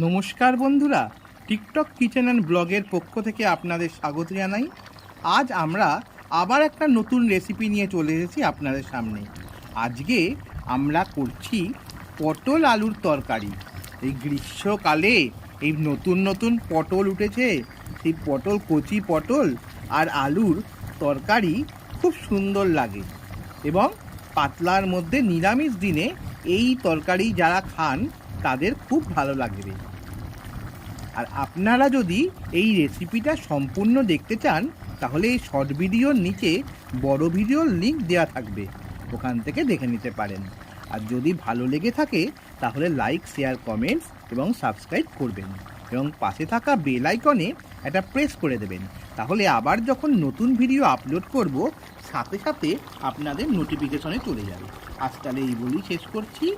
নমস্কার বন্ধুরা, TikTok kitchen and ব্লগের পক্ষ থেকে আপনাদের স্বাগত জানাই। আজ আমরা আবার একটা নতুন রেসিপি নিয়ে চলে এসেছি আপনাদের সামনে। আজকে আমরা করছি পটল আলুর তরকারি। এই গ্রীষ্মকালে এই নতুন নতুন পটল উঠেছে, সেই পটল, কচি পটল আর আলুর তরকারি খুব সুন্দর লাগে এবং পাতলার মধ্যে নিরামিষ দিনে এই তরকারি যারা খান তাদের খুব ভালো লাগবে। আর আপনারা যদি এই রেসিপিটা সম্পূর্ণ দেখতে চান, তাহলে এই শর্ট ভিডিওর নিচে বড় ভিডিওর লিঙ্ক দেওয়া থাকবে। ওখান থেকে দেখে নিতে পারেন। আর যদি ভালো লেগে থাকে, তাহলে লাইক শেয়ার কমেন্টস এবং সাবস্ক্রাইব করবেন। এবং পাশে থাকা বেল আইকনে একটা প্রেস করে দেবেন। তাহলে আবার যখন নতুন ভিডিও আপলোড করব, সাথে সাথে আপনাদের নোটিফিকেশনে চলে যাবে। আজ তাহলে এই বলেই শেষ করছি।